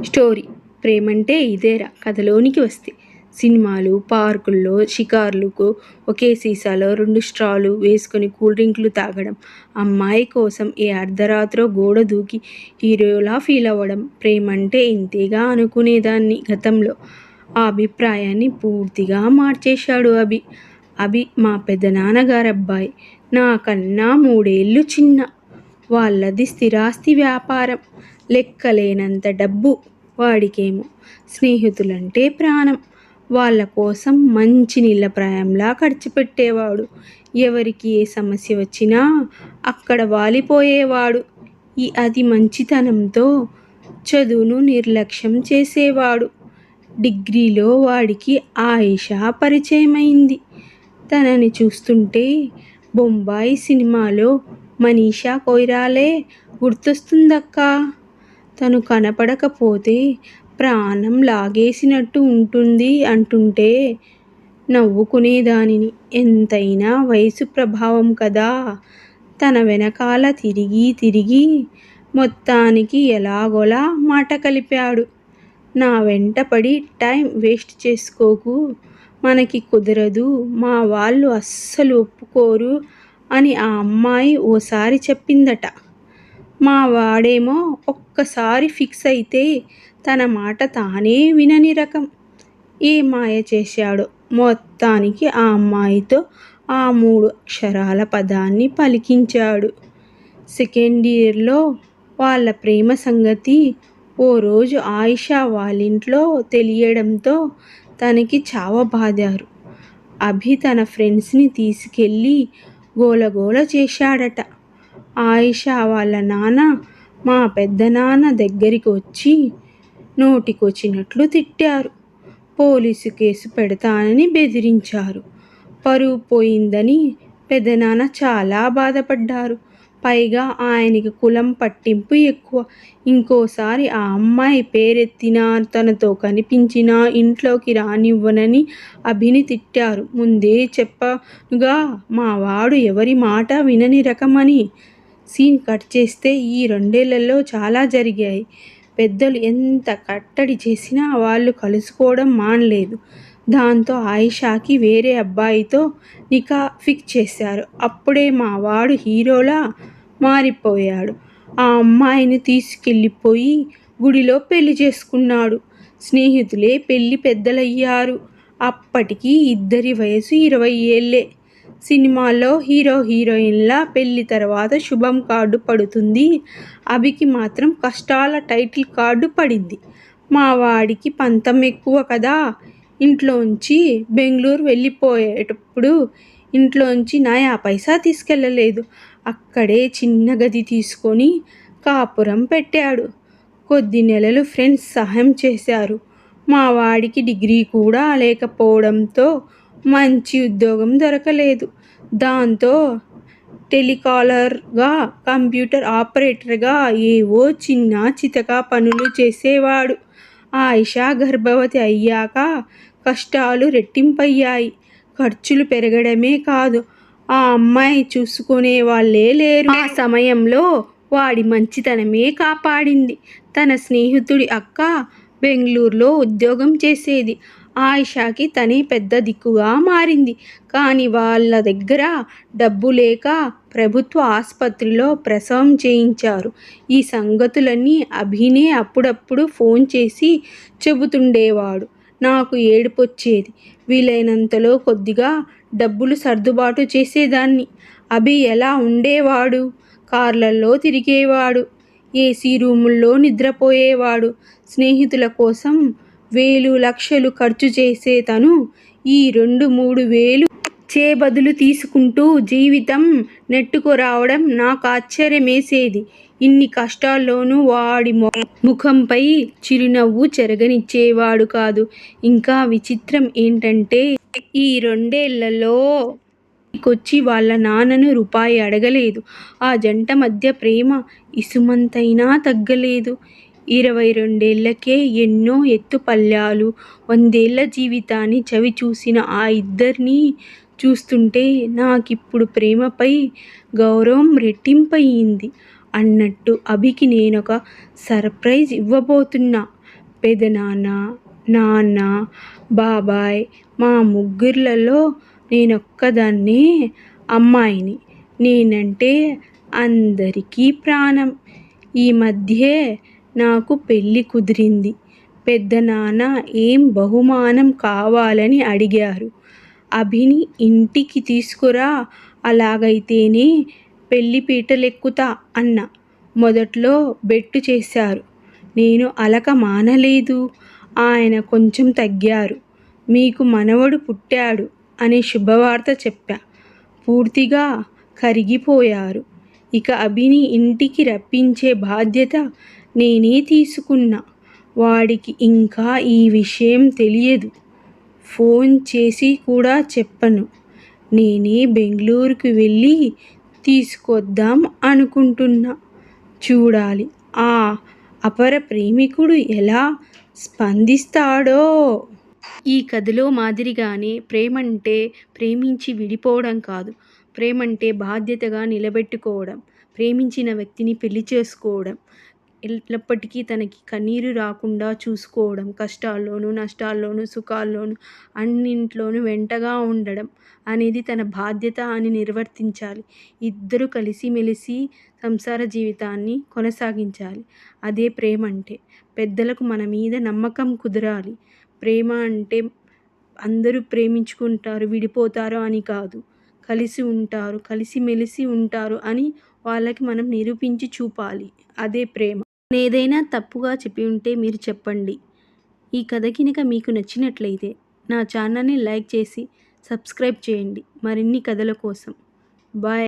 Story. ప్రేమంటే ఇదేరా కథలోనికి వస్తే. సినిమాలు పార్కుల్లో షికార్లకు ఒకే సీసాలో రెండు స్ట్రాలు వేసుకొని కూల్ డ్రింకులు తాగడం. అమ్మాయి కోసం ఏ అర్ధరాత్రో గోడ దూకి హీరోలా ఫీల్ అవ్వడం. ప్రేమంటే ఇంతేగా అనుకునేదాన్ని గతంలో. ఆ అభిప్రాయాన్ని పూర్తిగా మార్చేశాడు అభి. అభి మా పెద్దనాన్నగారు అబ్బాయి నాకన్నా మూడేళ్ళు చిన్న. వాళ్ళది స్థిరాస్తి వ్యాపారం. లెక్కలేనంత డబ్బు వాడికేమో? స్నేహితులంటే ప్రాణం. వాళ్ళ కోసం మంచి నీళ్ళ ప్రాయంలా ఖర్చు పెట్టేవాడు. ఎవరికి ఏ సమస్య వచ్చినా అక్కడ వాలిపోయేవాడు. ఈ అతి మంచితనంతో చదువును నిర్లక్ష్యం చేసేవాడు. డిగ్రీలో వాడికి ఆయిషా పరిచయమైంది. తనని చూస్తుంటే బొంబాయి సినిమాలో మనీషా కొయిరాలే గుర్తొస్తుందక్కా. తను కనపడకపోతే ప్రాణం లాగేసినట్టు ఉంటుంది అంటుంటే నవ్వుకునేదానిని. ఎంతైనా వయసు ప్రభావం కదా. తన వెనకాల తిరిగి తిరిగి మొత్తానికి ఎలాగోలా మాట కలిపాడు. నా వెంట పడి టైం వేస్ట్ చేసుకోకు. మనకి కుదరదు. మా వాళ్ళు అస్సలు ఒప్పుకోరు అని ఆ అమ్మాయి ఓసారి చెప్పిందట. మా వాడేమో ఒక్కసారి ఫిక్స్ అయితే తన మాట తానే వినని రకం. ఏ మాయ చేశాడో? మొత్తానికి ఆ అమ్మాయితో ఆ మూడు అక్షరాల పదాన్ని పలికించాడు. సెకండ్ ఇయర్లో వాళ్ళ ప్రేమ సంగతి ఓ రోజు ఆయిషా వాళ్ళింట్లో తెలియడంతో తనకి చావబాదారు. అభి తన ఫ్రెండ్స్ని తీసుకెళ్ళి గోలగోల చేశాడట. ఆయిషా వాళ్ళ నాన్న మా పెద్దనాన్న దగ్గరికి వచ్చి నోటికొచ్చినట్లు తిట్టారు. పోలీసు కేసు పెడతానని బెదిరించారు. పరువు పోయిందని పెదనాన్న చాలా బాధపడ్డారు. పైగా ఆయనకి కులం పట్టింపు ఎక్కువ. ఇంకోసారి ఆ అమ్మాయి పేరెత్తినా తనతో కనిపించినా ఇంట్లోకి రానివ్వనని అభిని తిట్టారు. ముందే చెప్పగా మా వాడు ఎవరి మాట వినని రకమని. సీన్ కట్ చేస్తే ఈ రెండేళ్ళలో చాలా జరిగాయి. పెద్దలు ఎంత కట్టడి చేసినా వాళ్ళు కలుసుకోవడం మానలేదు. దాంతో ఆయిషాకి వేరే అబ్బాయితో నికా ఫిక్స్ చేశారు. అప్పుడే మా వాడు హీరోలా మారిపోయాడు. ఆ అమ్మాయిని తీసుకెళ్ళిపోయి గుడిలో పెళ్ళి చేసుకున్నాడు. స్నేహితులే పెళ్ళి పెద్దలయ్యారు. అప్పటికి ఇద్దరి వయసు ఇరవై ఏళ్ళే. సినిమాలో హీరో హీరోయిన్ల పెళ్ళి తర్వాత శుభం కార్డు పడుతుంది. అభికి మాత్రం కష్టాల టైటిల్ కార్డు పడింది. మా వాడికి పంతం ఎక్కువ కదా. ఇంట్లోంచి బెంగళూరు వెళ్ళిపోయేటప్పుడు ఇంట్లోంచి నాయా పైసా తీసుకెళ్ళలేదు. అక్కడే చిన్న గది తీసుకొని కాపురం పెట్టాడు. కొద్ది నెలలు ఫ్రెండ్స్ సహాయం చేశారు. మా వాడికి డిగ్రీ కూడా లేకపోవడంతో మంచి ఉద్యోగం దొరకలేదు. దాంతో టెలికాలర్గా కంప్యూటర్ ఆపరేటర్గా ఏవో చిన్న చితక పనులు చేసేవాడు. ఆయిషా గర్భవతి అయ్యాక కష్టాలు రెట్టింపయ్యాయి. ఖర్చులు పెరగడమే కాదు ఆ అమ్మాయి చూసుకునే వాళ్ళే లేరు. ఆ సమయంలో వాడి మంచితనమే కాపాడింది. తన స్నేహితుడి అక్క బెంగళూరులో ఉద్యోగం చేసేది. ఆయిషాకి తనే పెద్ద దిక్కుగా మారింది. కానీ వాళ్ళ దగ్గర డబ్బు లేక ప్రభుత్వ ఆసుపత్రిలో ప్రసవం చేయించారు. ఈ సంగతులన్నీ అభినే అప్పుడప్పుడు ఫోన్ చేసి చెబుతుండేవాడు. నాకు ఏడుపొచ్చేది. వీలైనంతలో కొద్దిగా డబ్బులు సర్దుబాటు చేసేదాన్ని. అభి ఎలా ఉండేవాడు? కార్లలో తిరిగేవాడు. ఏసీ రూముల్లో నిద్రపోయేవాడు. స్నేహితుల కోసం వేలు లక్షలు ఖర్చు చేసే తను ఈ రెండు మూడు వేలు చేబదులు తీసుకుంటూ జీవితం నెట్టుకురావడం నాకు ఆశ్చర్యమేసేది. ఇన్ని కష్టాల్లోనూ వాడి ముఖంపై చిరునవ్వు చెరగనిచ్చేవాడు కాదు. ఇంకా విచిత్రం ఏంటంటే ఈ రెండేళ్ళలో కొచ్చి వాళ్ళ నాన్నను రూపాయి అడగలేదు. ఆ జంట మధ్య ప్రేమ ఇసుమంతైనా తగ్గలేదు. ఇరవై రెండేళ్ళకే ఎన్నో ఎత్తుపల్లాలు వందేళ్ళ జీవితాన్ని చవి చూసిన ఆ ఇద్దరిని చూస్తుంటే నాకిప్పుడు ప్రేమపై గౌరవం రెట్టింపయింది అన్నట్టు అభికి నేనొక సర్ప్రైజ్ ఇవ్వబోతున్నా. పెదనాన్న నాన్న బాబాయ్ మా ముగ్గుర్లలో నేనొక్కదాన్నే అమ్మాయిని. నేనంటే అందరికీ ప్రాణం. ఈ మధ్యే నాకు పెళ్ళి కుదిరింది. పెదనాన్న ఏం బహుమానం కావాలని అడిగారు. అభిని ఇంటికి తీసుకురా అలాగైతేనే పెళ్ళి పీటలెక్కుతా అన్న. మొదట్లో బెట్టు చేశారు. నేను అలక మానలేదు. ఆయన కొంచెం తగ్గారు. మీకు మనవడు పుట్టాడు అనే శుభవార్త చెప్పా. పూర్తిగా కరిగిపోయారు. ఇక అభిని ఇంటికి రప్పించే బాధ్యత నేనే తీసుకున్నా. వాడికి ఇంకా ఈ విషయం తెలియదు. ఫోన్ చేసి కూడా చెప్పను. నేనే బెంగళూరుకు వెళ్ళి తీసుకొద్దాం అనుకుంటున్నా. చూడాలి. ఆ అపర ప్రేమికుడు ఎలా స్పందిస్తాడో. ఈ కథలో మాదిరిగానే ప్రేమంటే ప్రేమించి విడిపోవడం కాదు. ప్రేమంటే బాధ్యతగా నిలబెట్టుకోవడం. ప్రేమించిన వ్యక్తిని పెళ్ళి చేసుకోవడం. ఎల్లప్పటికీ తనకి కన్నీరు రాకుండా చూసుకోవడం కష్టాల్లోనూ నష్టాల్లోనూ సుఖాల్లోనూ అన్నింట్లోనూ వెంటగా ఉండడం అనేది తన బాధ్యత అని నిర్వర్తించాలి. ఇద్దరూ కలిసిమెలిసి సంసార జీవితాన్ని కొనసాగించాలి. అదే ప్రేమ అంటే పెద్దలకు మన మీద నమ్మకం కుదరాలి. ప్రేమ అంటే అందరూ ప్రేమించుకుంటారు విడిపోతారు అని కాదు. కలిసి ఉంటారు కలిసిమెలిసి ఉంటారు అని వాళ్ళకి మనం నిరూపించి చూపాలి. అదే ప్రేమ. ఏదైనా తప్పుగా చెప్పి ఉంటే మీరు చెప్పండి. ఈ కథ కనుక మీకు నచ్చినట్లయితే నా ఛానల్ని లైక్ చేసి సబ్స్క్రైబ్ చేయండి. మరిన్ని కథల కోసం. బాయ్.